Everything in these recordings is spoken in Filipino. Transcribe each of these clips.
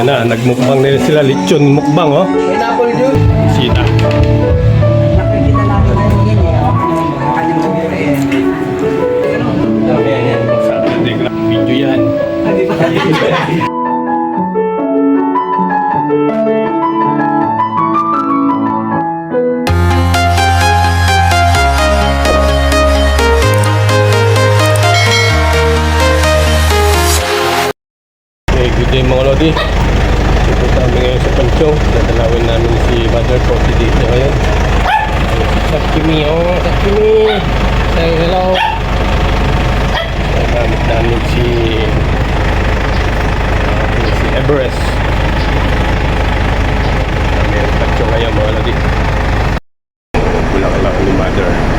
na, nagmukbang nila sila. Lechon mukbang, oh. Sita. Nakikita natin Day mga Lodi. Dito kami ngayon sa Panchong. Dadalawin namin si Mother Coffee dito ngayon. Sakimi, oh, Sakimi. Say hello. Nagamit namin si uh, si Everest. Kami ang Panchong ngayon mga Lodi. Lang ni Mother.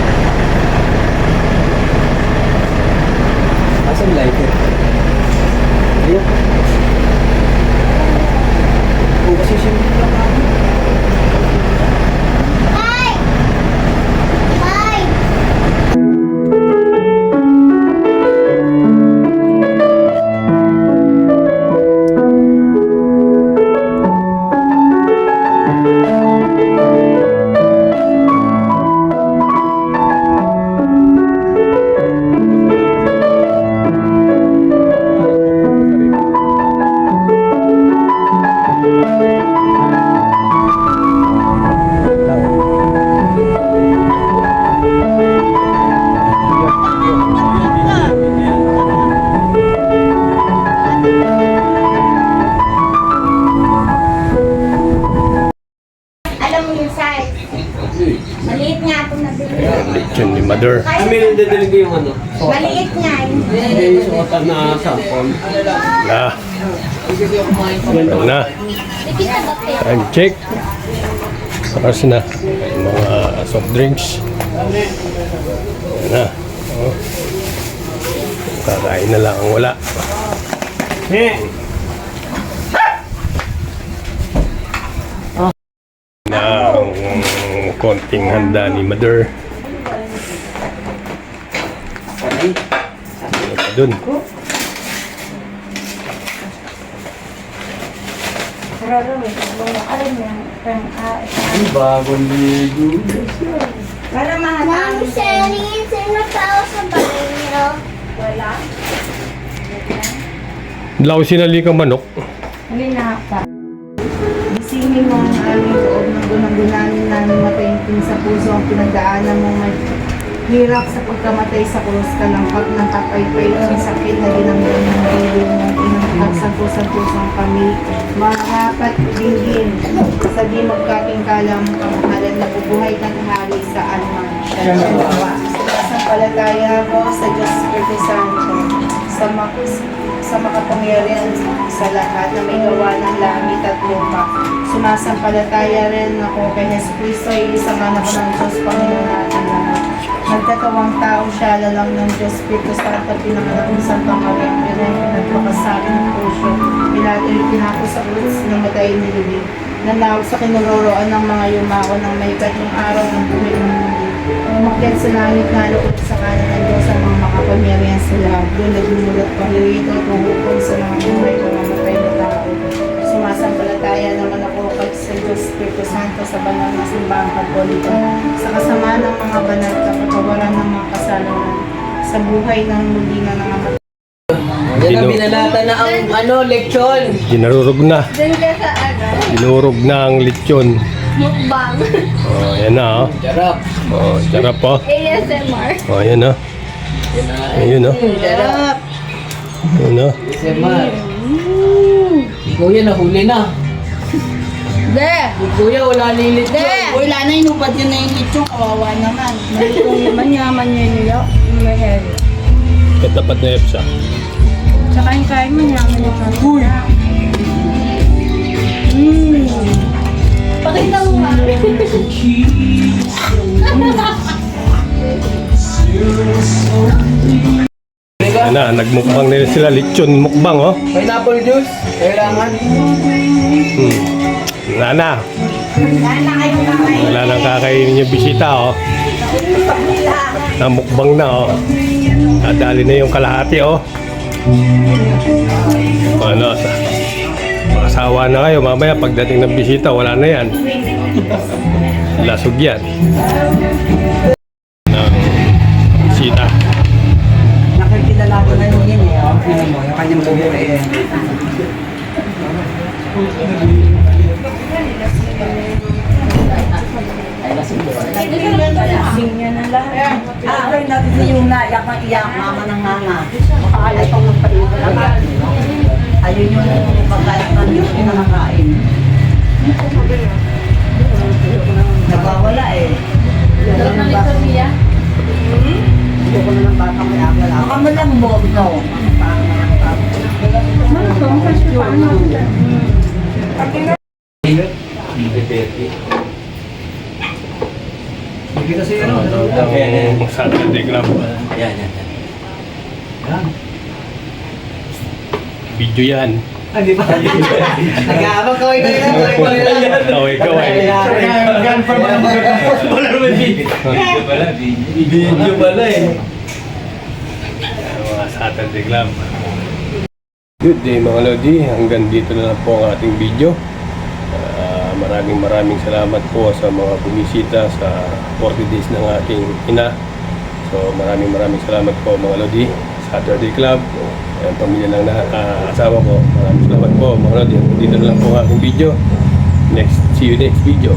Mother. Kami nang dadaling ko yung ano. Maliit nga yun. Hindi yung suotan na sample. Na. Ano na. Time check. Oras na. Yung Mga soft drinks. Yan na. Oh. Kakain na lang ang wala. Eh! Na ang konting handa ni Mother. Ano pa dun? Ang bagong ligo. Para Ma'am mahatang. Celine, sino tao sa banyo? Wala. Law sinali kang manok. Huli na pa. Gisingin mo ang aming loob ng gunang-gunanin namin matainting sa puso ang pinagdaanan mo may hirap sa pagkamatay sa krus kalampak ng kapaypay ang sakit na dinamdam ng bibig ng inang santo-santosang kami marapat dinggin sa di magkatingkalang kamahalan na bubuhay ng hari sa anumang siya nawa. Sumasampalataya ako sa Diyos Espiritu Santo sa mak sa makapangyarihan sa lahat na may gawa ng langit at lupa. Sumasampalataya rin ako kay Yesu Cristo ay isang anak ng Diyos Panginoon natin lahat. Nagkatawang tao siya, lalang ng Diyos Espiritu Santo, pinanganak ng Santa Maria, pinay pinagpakasari ng pusyo, pinatay pinako sa krus ng matay ni Lili, nanawag sa kinuroroan ng mga yumako ng may katong araw ng buhay ng mundo. Umakyat sa langit na loob sa kanan ng Diyos ang mga makapangyarihan sa lahat. Doon naglumulat pa rito tuhukon sa mga buhay ng mga matay na tao. Sumasampalataya naman ako kay sa Diyos Espiritu Santo sa banal na simbahang katoliko. Sa kasama ng mga banal kapatawaran ng mga kasalanan. Sa buhay ng muli na nangamatay. Yan ang binalata na ang ano, lechon. Ginarurog na. Doon ka sa ano? Dinurog na ang lechon. Mukbang. Oh, yan na, oh. Jarap. Oh, sarap, oh. ASMR. Oh, yan, oh. Yan na. Ayun, oh. Jarap. Ayun, oh. Semar. Kuya, nahuli na. De! Si Kuya, wala lilit De! Wala na inubad yun na yung lechon, kawawa naman. Kung yaman-yaman niya nila, may. Katapat na Epsa. Tsaka yung kain mo, niya Na, nagmukbang nila sila. Lechon mukbang, oh. pineapple juice. Kailangan. Hmm. Wala na. Wala nang kakainin yung bisita, oh. Namukbang na, oh. Nadali na yung kalahati, oh. Ano, sa... Makakasawa na kayo. Mamaya pagdating ng bisita, wala na yan. Lasog yan. Ng bisita. Ko na yun eh. oh. Tingnan mo, yung kanyang bubure eh. Lasing niya na lahat. Ah, natin na yung naiyak na iyak, mama ng mama. Baka ayaw pang. Ayun yung ng Diyos yung nakakain. Nagwawala Hindi kasi ano. Saturday Club. Yan, yan, yan. Yan. Video yan. Hindi pa. Nag-aabang kaway na. Kaway kayo na. Kaway kaway. Confirm mo naman. Wala naman video. Video pala eh. Ang mga Saturday Club. Good day mga Lodi, hanggang dito na lang po ang ating video. Ah, maraming maraming salamat po sa mga bumisita sa 40 days ng aking ina. So maraming maraming salamat po mga Lodi. Saturday Club, ang pamilya ng na, ah, asawa ko. Maraming salamat po mga Lodi. Dito na lang po ang aking video. Next, see you next video.